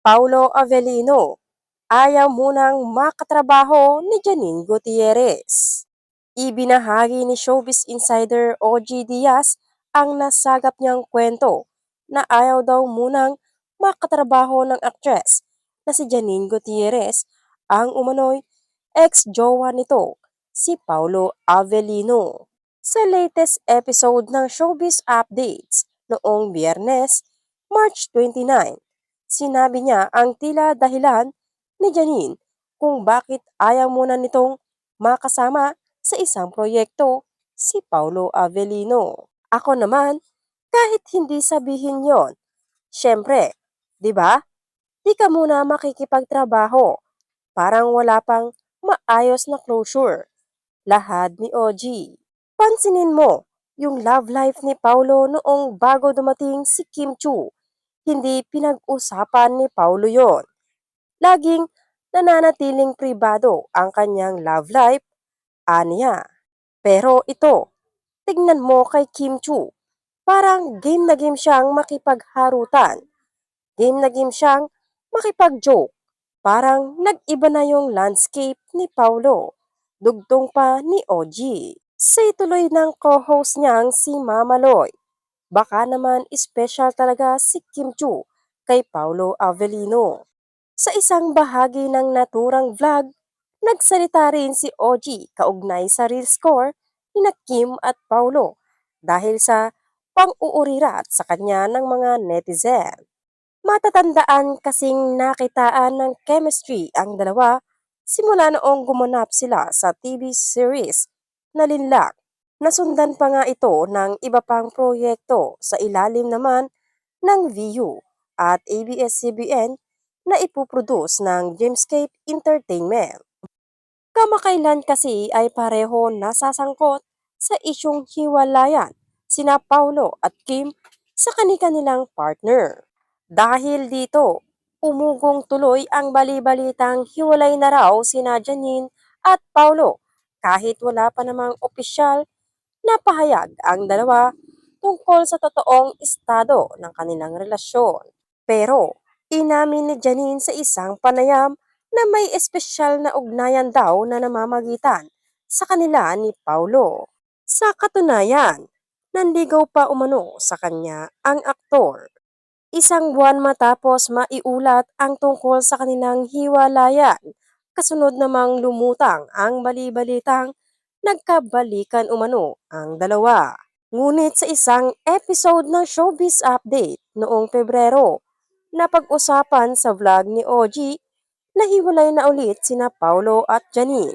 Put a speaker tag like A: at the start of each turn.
A: Paulo Avellino, ayaw munang makatrabaho ni Janine Gutierrez. Ibinahagi ni Showbiz Insider OG Diaz ang nasagap niyang kwento na ayaw daw munang makatrabaho ng aktres na si Janine Gutierrez ang umano'y ex-jowa nito, si Paulo Avellino. Sa latest episode ng Showbiz Updates noong Biyernes, March 29, sinabi niya ang tila dahilan ni Janine kung bakit ayaw muna nitong makasama sa isang proyekto si Paulo Avellino. Ako naman, kahit hindi sabihin yon, syempre, di ba? Di ka muna makikipagtrabaho. Parang wala pang maayos na closure. Lahad ni OG. Pansinin mo, yung love life ni Paulo noong bago dumating si Kim Chu hindi pinag-usapan ni Paulo yon. Laging nananatiling pribado ang kanyang love life, aniya. Pero ito, tignan mo kay Kim Chu, parang game na game siyang makipagharutan. Game na game siyang makipag-joke. Parang nag-iba na yung landscape ni Paulo. Dugtong pa ni OG. Sa tuloy ng co-host niyang si Mama Loy. Baka naman special talaga si Kim Chu kay Paulo Avellino. Sa isang bahagi ng naturang vlog, nagsalita rin si OG kaugnay sa real score ni Kim at Paulo dahil sa pang-uurirat sa kanya ng mga netizen. Matatandaan kasing nakitaan ng chemistry ang dalawa simula noong gumanap sila sa TV series na Linlak. Nasundan pa nga ito ng iba pang proyekto sa ilalim naman ng VU at ABS-CBN na ipuproduce ng Dreamscape Entertainment. Kamakailan kasi ay pareho nasasangkot sa isyong hiwalayan sina Paulo at Kim sa kani-kanilang partner. Dahil dito, umugong tuloy ang bali-balitang hiwalay na raw sina Janine at Paulo kahit wala pa namang opisyal Napahayag ang dalawa tungkol sa totoong estado ng kanilang relasyon. Pero inamin ni Janine sa isang panayam na may espesyal na ugnayan daw na namamagitan sa kanila ni Paulo. Sa katunayan, nanligaw pa umano sa kanya ang aktor. Isang buwan matapos maiulat ang tungkol sa kanilang hiwalayan, kasunod namang lumutang ang bali-balitang nagkabalikan umano ang dalawa. Ngunit sa isang episode ng Showbiz Update noong Pebrero, napag-usapan sa vlog ni OG na hiwalay na ulit sina Paulo at Janine.